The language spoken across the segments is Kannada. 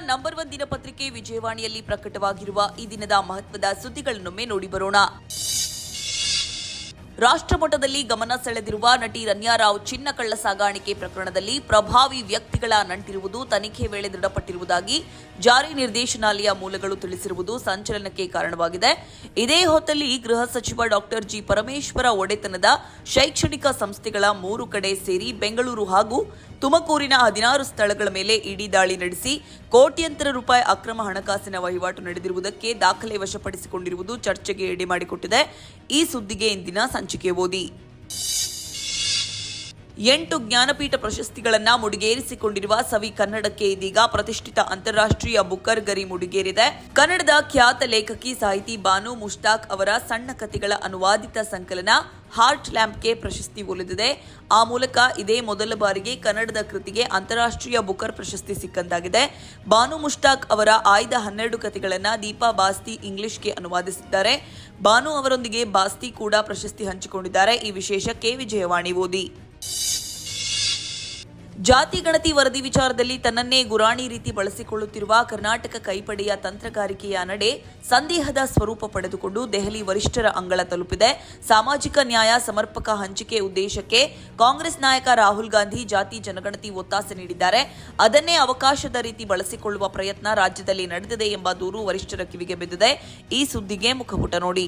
ನಂಬರ್ ಒನ್ ದಿನಪತ್ರಿಕೆ ವಿಜಯವಾಣಿಯಲ್ಲಿ ಪ್ರಕಟವಾಗಿರುವ ಈ ದಿನದ ಮಹತ್ವದ ಸುದ್ದಿಗಳನ್ನೊಮ್ಮೆ ನೋಡಿ ಬರೋಣ. ರಾಷ್ಟ್ರಮಟ್ಟದಲ್ಲಿ ಗಮನ ಸೆಳೆದಿರುವ ನಟಿ ರನ್ಯಾರಾವ್ ಚಿನ್ನ ಕಳ್ಳ ಸಾಗಾಣಿಕೆ ಪ್ರಕರಣದಲ್ಲಿ ಪ್ರಭಾವಿ ವ್ಯಕ್ತಿಗಳ ನಂಟಿರುವುದು ತನಿಖೆ ವೇಳೆ ದೃಢಪಟ್ಟಿರುವುದಾಗಿ ಜಾರಿ ನಿರ್ದೇಶನಾಲಯ ಮೂಲಗಳು ತಿಳಿಸಿರುವುದು ಸಂಚಲನಕ್ಕೆ ಕಾರಣವಾಗಿದೆ. ಇದೇ ಹೊತ್ತಲ್ಲಿ ಗೃಹ ಸಚಿವ ಡಾಕ್ಟರ್ ಜಿ ಪರಮೇಶ್ವರ ಒಡೆತನದ ಶೈಕ್ಷಣಿಕ ಸಂಸ್ಥೆಗಳ ಮೂರು ಕಡೆ ಸೇರಿ ಬೆಂಗಳೂರು ಹಾಗೂ ತುಮಕೂರಿನ ಹದಿನಾರು ಸ್ಥಳಗಳ ಮೇಲೆ ಇಡಿ ದಾಳಿ ನಡೆಸಿ ಕೋಟ್ಯಂತರ ರೂಪಾಯಿ ಅಕ್ರಮ ಹಣಕಾಸಿನ ವಹಿವಾಟು ನಡೆದಿರುವುದಕ್ಕೆ ದಾಖಲೆ ವಶಪಡಿಸಿಕೊಂಡಿರುವುದು ಚರ್ಚೆಗೆ ಎಡೆ ಮಾಡಿಕೊಟ್ಟಿದೆ ಈ ಸುದ್ದಿಗೆ ಇಂದಿನ ಸಂಚಿಕೆ ಓದಿ. ಎಂಟು ಜ್ಞಾನಪೀಠ ಪ್ರಶಸ್ತಿಗಳನ್ನ ಮುಡಿಗೇರಿಸಿಕೊಂಡಿರುವ ಸವಿ ಕನ್ನಡಕ್ಕೆ ಇದೀಗ ಪ್ರತಿಷ್ಠಿತ ಅಂತಾರಾಷ್ಟ್ರೀಯ ಬುಕ್ಕರ್ ಗರಿ ಮುಡಿಗೇರಿದೆ. ಕನ್ನಡದ ಖ್ಯಾತ ಲೇಖಕಿ ಸಾಹಿತಿ ಬಾನು ಮುಷ್ತಾಕ್ ಅವರ ಸಣ್ಣ ಕಥೆಗಳ ಅನುವಾದಿತ ಸಂಕಲನ ಹಾರ್ಟ್ ಲ್ಯಾಂಪ್ಗೆ ಪ್ರಶಸ್ತಿ ಒಲಿದಿದೆ. ಆ ಮೂಲಕ ಇದೇ ಮೊದಲ ಬಾರಿಗೆ ಕನ್ನಡದ ಕೃತಿಗೆ ಅಂತಾರಾಷ್ಟ್ರೀಯ ಬುಕರ್ ಪ್ರಶಸ್ತಿ ಸಿಕ್ಕಂತಾಗಿದೆ. ಬಾನು ಮುಷ್ತಾಕ್ ಅವರ ಆಯ್ದ ಹನ್ನೆರಡು ಕಥೆಗಳನ್ನು ದೀಪಾ ಬಾಸ್ತಿ ಇಂಗ್ಲಿಷ್ಗೆ ಅನುವಾದಿಸಿದ್ದಾರೆ. ಬಾನು ಅವರೊಂದಿಗೆ ಬಾಸ್ತಿ ಕೂಡ ಪ್ರಶಸ್ತಿ ಹಂಚಿಕೊಂಡಿದ್ದಾರೆ. ಈ ವಿಶೇಷ ಕೆ. ವಿಜಯವಾಣಿ ಓದಿ. ಜಾತಿ ಗಣತಿ ವರದಿ ವಿಚಾರದಲ್ಲಿ ತನ್ನನ್ನೇ ಗುರಾಣಿ ರೀತಿ ಬಳಸಿಕೊಳ್ಳುತ್ತಿರುವ ಕರ್ನಾಟಕ ಕೈಪಡೆಯ ತಂತ್ರಗಾರಿಕೆಯ ನಡೆ ಸಂದೇಹದ ಸ್ವರೂಪ ಪಡೆದುಕೊಂಡು ದೆಹಲಿ ವರಿಷ್ಠರ ಅಂಗಳ ತಲುಪಿದೆ. ಸಾಮಾಜಿಕ ನ್ಯಾಯ ಸಮರ್ಪಕ ಹಂಚಿಕೆ ಉದ್ದೇಶಕ್ಕೆ ಕಾಂಗ್ರೆಸ್ ನಾಯಕ ರಾಹುಲ್ ಗಾಂಧಿ ಜಾತಿ ಜನಗಣತಿ ಒತ್ತಾಸೆ ನೀಡಿದ್ದಾರೆ. ಅದನ್ನೇ ಅವಕಾಶದ ರೀತಿ ಬಳಸಿಕೊಳ್ಳುವ ಪ್ರಯತ್ನ ರಾಜ್ಯದಲ್ಲಿ ನಡೆದಿದೆ ಎಂಬ ದೂರು ವರಿಷ್ಠರ ಕಿವಿಗೆ ಬಿದ್ದಿದೆ. ಈ ಸುದ್ದಿಗೆ ಮುಖಪುಟ ನೋಡಿ.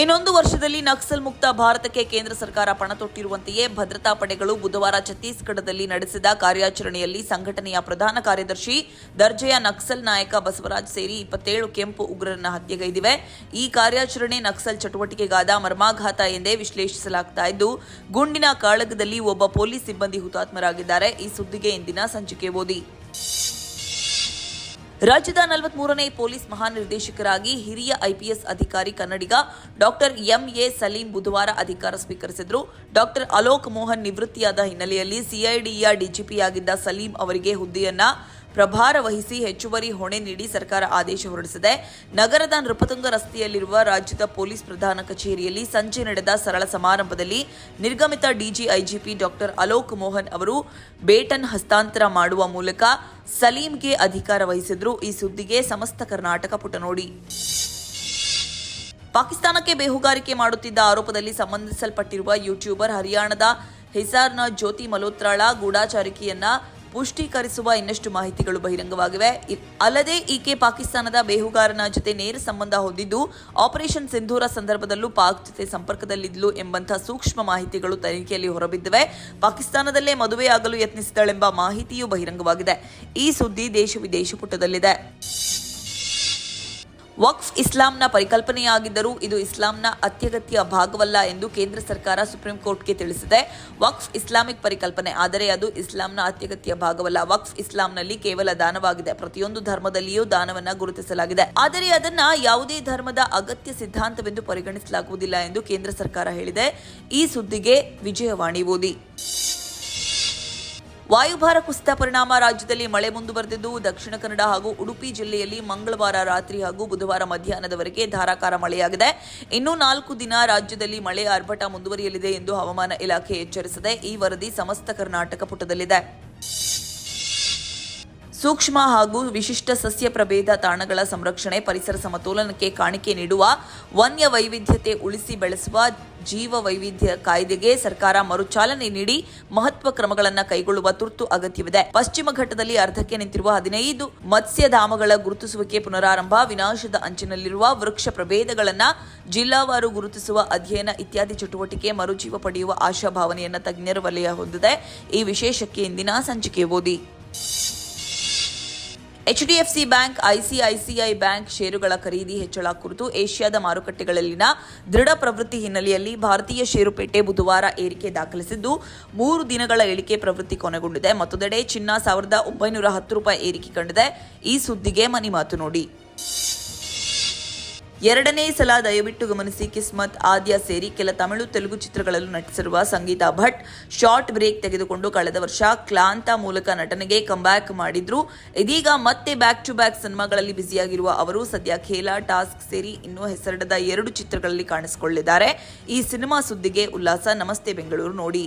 ಇನ್ನೊಂದು ವರ್ಷದಲ್ಲಿ ನಕ್ಸಲ್ ಮುಕ್ತ ಭಾರತಕ್ಕೆ ಕೇಂದ್ರ ಸರ್ಕಾರ ಪಣ ತೊಟ್ಟಿರುವಂತೆಯೇ ಭದ್ರತಾ ಪಡೆಗಳು ಬುಧವಾರ ಛತ್ತೀಸ್ಗಢದಲ್ಲಿ ನಡೆಸಿದ ಕಾರ್ಯಾಚರಣೆಯಲ್ಲಿ ಸಂಘಟನೆಯ ಪ್ರಧಾನ ಕಾರ್ಯದರ್ಶಿ ದರ್ಜೆಯ ನಕ್ಸಲ್ ನಾಯಕ ಬಸವರಾಜ್ ಸೇರಿ ಇಪ್ಪತ್ತೇಳು ಕೆಂಪು ಉಗ್ರರನ್ನ ಹತ್ಯೆಗೈದಿವೆ. ಈ ಕಾರ್ಯಾಚರಣೆ ನಕ್ಸಲ್ ಚಟುವಟಿಕೆಗಾದ ಮರ್ಮಾಘಾತ ಎಂದೇ ವಿಶ್ಲೇಷಿಸಲಾಗ್ತಾ ಇದ್ದು, ಗುಂಡಿನ ಕಾಳಗದಲ್ಲಿ ಒಬ್ಬ ಪೊಲೀಸ್ ಸಿಬ್ಬಂದಿ ಹುತಾತ್ಮರಾಗಿದ್ದಾರೆ. ಈ ಸುದ್ದಿಗೆ ಇಂದಿನ ಸಂಚಿಕೆ ಓದಿ. ರಾಜ್ಯದ ನಲವತ್ಮೂರನೇ ಪೊಲೀಸ್ ಮಹಾನಿರ್ದೇಶಕರಾಗಿ ಹಿರಿಯ ಐಪಿಎಸ್ ಅಧಿಕಾರಿ ಕನ್ನಡಿಗ ಡಾಕ್ಟರ್ ಎಂಎ ಸಲೀಂ ಬುಧವಾರ ಅಧಿಕಾರ ಸ್ವೀಕರಿಸಿದರು. ಡಾಕ್ಟರ್ ಅಲೋಕ್ ಮೋಹನ್ ನಿವೃತ್ತಿಯಾದ ಹಿನ್ನೆಲೆಯಲ್ಲಿ ಸಿಐಡಿಯ ಡಿಜಿಪಿಯಾಗಿದ್ದ ಸಲೀಂ ಅವರಿಗೆ ಹುದ್ದೆಯನ್ನ ಪ್ರಭಾರ ವಹಿಸಿ ಹೆಚ್ಚುವರಿ ಹೊಣೆ ನೀಡಿ ಸರ್ಕಾರ ಆದೇಶ ಹೊರಡಿಸಿದೆ. ನಗರದ ನೃಪತುಂಗ ರಸ್ತೆಯಲ್ಲಿರುವ ರಾಜ್ಯದ ಪೊಲೀಸ್ ಪ್ರಧಾನ ಕಚೇರಿಯಲ್ಲಿ ಸಂಜೆ ನಡೆದ ಸರಳ ಸಮಾರಂಭದಲ್ಲಿ ನಿರ್ಗಮಿತ DG IGP doctor Alok Mohan ಅವರು ಬೇಟನ್ ಹಸ್ತಾಂತರ ಮಾಡುವ ಮೂಲಕ ಸಲೀಂಗೆ ಅಧಿಕಾರ ವಹಿಸಿದ್ರು. ಈ ಸುದ್ದಿಗೆ ಸಮಸ್ತ ಕರ್ನಾಟಕ ಪುಟ ನೋಡಿ. ಪಾಕಿಸ್ತಾನಕ್ಕೆ ಬೇಹುಗಾರಿಕೆ ಮಾಡುತ್ತಿದ್ದ ಆರೋಪದಲ್ಲಿ ಸಂಬಂಧಿಸಲ್ಪಟ್ಟಿರುವ ಯೂಟ್ಯೂಬರ್ ಹರಿಯಾಣದ ಹಿಸಾರ್ನ ಜ್ಯೋತಿ ಮಲ್ಹೋತ್ರಾಳ ಗೂಢಾಚಾರಿಕೆಯನ್ನ ಪುಷ್ಟೀಕರಿಸುವ ಇನ್ನಷ್ಟು ಮಾಹಿತಿಗಳು ಬಹಿರಂಗವಾಗಿವೆ. ಅಲ್ಲದೆ ಈಕೆ ಪಾಕಿಸ್ತಾನದ ಬೇಹುಗಾರನ ಜೊತೆ ನೇರ ಸಂಬಂಧ ಹೊಂದಿದ್ದು, ಆಪರೇಷನ್ ಸಿಂಧೂರ ಸಂದರ್ಭದಲ್ಲೂ ಪಾಕ್ ಜೊತೆ ಸಂಪರ್ಕದಲ್ಲಿದ್ಲು ಎಂಬಂತಹ ಸೂಕ್ಷ್ಮ ಮಾಹಿತಿಗಳು ತನಿಖೆಯಲ್ಲಿ ಹೊರಬಿದ್ದಿವೆ. ಪಾಕಿಸ್ತಾನದಲ್ಲೇ ಮದುವೆಯಾಗಲು ಯತ್ನಿಸಿದಳೆಂಬ ಮಾಹಿತಿಯೂ ಬಹಿರಂಗವಾಗಿದೆ. ಈ ಸುದ್ದಿ ದೇಶ ವಿದೇಶ ಪುಟದಲ್ಲಿದೆ. ವಕ್ಫ್ ಇಸ್ಲಾಂನ ಪರಿಕಲ್ಪನೆಯಾಗಿದ್ದರೂ ಇದು ಇಸ್ಲಾಂನ ಅತ್ಯಗತ್ಯ ಭಾಗವಲ್ಲ ಎಂದು ಕೇಂದ್ರ ಸರ್ಕಾರ ಸುಪ್ರೀಂ ಕೋರ್ಟ್ಗೆ ತಿಳಿಸಿದೆ. ವಕ್ಫ್ ಇಸ್ಲಾಮಿಕ್ ಪರಿಕಲ್ಪನೆ, ಆದರೆ ಅದು ಇಸ್ಲಾಂನ ಅತ್ಯಗತ್ಯ ಭಾಗವಲ್ಲ. ವಕ್ಫ್ ಇಸ್ಲಾಂನಲ್ಲಿ ಕೇವಲ ದಾನವಾಗಿದೆ. ಪ್ರತಿಯೊಂದು ಧರ್ಮದಲ್ಲಿಯೂ ದಾನವನ್ನ ಗುರುತಿಸಲಾಗಿದೆ. ಆದರೆ ಅದನ್ನ ಯಾವುದೇ ಧರ್ಮದ ಅಗತ್ಯ ಸಿದ್ಧಾಂತವೆಂದು ಪರಿಗಣಿಸಲಾಗುವುದಿಲ್ಲ ಎಂದು ಕೇಂದ್ರ ಸರ್ಕಾರ ಹೇಳಿದೆ. ಈ ಸುದ್ದಿಗೆ ವಿಜಯವಾಣಿ ಓದಿ. ವಾಯುಭಾರ ಕುಸಿತ ಪರಿಣಾಮ ರಾಜ್ಯದಲ್ಲಿ ಮಳೆ ಮುಂದುವರೆದಿದ್ದು, ದಕ್ಷಿಣ ಕನ್ನಡ ಹಾಗೂ ಉಡುಪಿ ಜಿಲ್ಲೆಯಲ್ಲಿ ಮಂಗಳವಾರ ರಾತ್ರಿ ಹಾಗೂ ಬುಧವಾರ ಮಧ್ಯಾಹ್ನದವರೆಗೆ ಧಾರಾಕಾರ ಮಳೆಯಾಗಿದೆ. ಇನ್ನೂ ನಾಲ್ಕು ದಿನ ರಾಜ್ಯದಲ್ಲಿ ಮಳೆ ಆರ್ಭಟ ಮುಂದುವರಿಯಲಿದೆ ಎಂದು ಹವಾಮಾನ ಇಲಾಖೆ ಎಚ್ಚರಿಸಿದೆ. ಈ ವರದಿ ಸಮಸ್ತ ಕರ್ನಾಟಕ ಪುಟದಲ್ಲಿದೆ. ಸೂಕ್ಷ್ಮ ಹಾಗೂ ವಿಶಿಷ್ಟ ಸಸ್ಯ ಪ್ರಭೇದ ತಾಣಗಳ ಸಂರಕ್ಷಣೆ, ಪರಿಸರ ಸಮತೋಲನಕ್ಕೆ ಕಾಣಿಕೆ ನೀಡುವ ವನ್ಯ ವೈವಿಧ್ಯತೆ ಉಳಿಸಿ ಬೆಳೆಸುವ ಜೀವ ವೈವಿಧ್ಯ ಕಾಯ್ದೆಗೆ ಸರ್ಕಾರ ಮರುಚಾಲನೆ ನೀಡಿ ಮಹತ್ವ ಕ್ರಮಗಳನ್ನು ಕೈಗೊಳ್ಳುವ ತುರ್ತು ಅಗತ್ಯವಿದೆ. ಪಶ್ಚಿಮ ಘಟ್ಟದಲ್ಲಿ ಅರ್ಧಕ್ಕೆ ನಿಂತಿರುವ ಹದಿನೈದು ಮತ್ಸ್ಯಧಾಮಗಳ ಗುರುತಿಸುವಿಕೆ ಪುನರಾರಂಭ, ವಿನಾಶದ ಅಂಚಿನಲ್ಲಿರುವ ವೃಕ್ಷ ಪ್ರಭೇದಗಳನ್ನು ಜಿಲ್ಲಾವಾರು ಗುರುತಿಸುವ ಅಧ್ಯಯನ ಇತ್ಯಾದಿ ಚಟುವಟಿಕೆ ಮರುಜೀವ ಪಡೆಯುವ ಆಶಾಭಾವನೆಯನ್ನು ತಜ್ಞರ ವಲಯ ಹೊಂದಿದೆ. ಈ ವಿಶೇಷಕ್ಕೆ ಇಂದಿನ ಸಂಚಿಕೆ ಓದಿ ಎಚ್ಡಿಎಫ್ಸಿ ಬ್ಯಾಂಕ್ ಐಸಿಐಸಿಐ ಬ್ಯಾಂಕ್ ಷೇರುಗಳ ಖರೀದಿ ಹೆಚ್ಚಳ ಕುರಿತು ಏಷ್ಯಾದ ಮಾರುಕಟ್ಟೆಗಳಲ್ಲಿನ ದೃಢ ಪ್ರವೃತ್ತಿ ಹಿನ್ನೆಲೆಯಲ್ಲಿ ಭಾರತೀಯ ಷೇರುಪೇಟೆ ಬುಧವಾರ ಏರಿಕೆ ದಾಖಲಿಸಿದ್ದು, ಮೂರು ದಿನಗಳ ಇಳಿಕೆ ಪ್ರವೃತ್ತಿ ಕೊನೆಗೊಂಡಿದೆ. ಮತ್ತೊಂದೆಡೆ ಚಿನ್ನ ಸಾವಿರದ ಒಂಬೈನೂರ ಹತ್ತು ರೂಪಾಯಿ ಏರಿಕೆ ಕಂಡಿದೆ. ಈ ಸುದ್ದಿಗೆ ಮನಿ ಮಾತು ನೋಡಿ. ಎರಡನೇ ಸಲ ದಯವಿಟ್ಟು ಗಮನಿಸಿ ಕಿಸ್ಮತ್ ಆದ್ಯ ಸೇರಿ ಕೆಲ ತಮಿಳು ತೆಲುಗು ಚಿತ್ರಗಳಲ್ಲೂ ನಟಿಸಿರುವ ಸಂಗೀತಾ ಭಟ್ ಶಾರ್ಟ್ ಬ್ರೇಕ್ ತೆಗೆದುಕೊಂಡು ಕಳೆದ ವರ್ಷ ಕ್ಲಾಂತ ಮೂಲಕ ನಟನೆಗೆ ಕಂಬ್ಯಾಕ್ ಮಾಡಿದ್ರು. ಇದೀಗ ಮತ್ತೆ ಬ್ಯಾಕ್ ಟು ಬ್ಯಾಕ್ ಸಿನಿಮಾಗಳಲ್ಲಿ ಬ್ಯುಸಿಯಾಗಿರುವ ಅವರು ಸದ್ಯ ಖೇಲಾ ಟಾಸ್ಕ್ ಸೇರಿ ಇನ್ನೂ ಹೆಸರಿಡದ ಎರಡು ಚಿತ್ರಗಳಲ್ಲಿ ಕಾಣಿಸಿಕೊಳ್ಳಿದ್ದಾರೆ ಈ ಸಿನಿಮಾ ಸುದ್ದಿಗೆ ಉಲ್ಲಾಸ. ನಮಸ್ತೆ ಬೆಂಗಳೂರು ನೋಡಿ.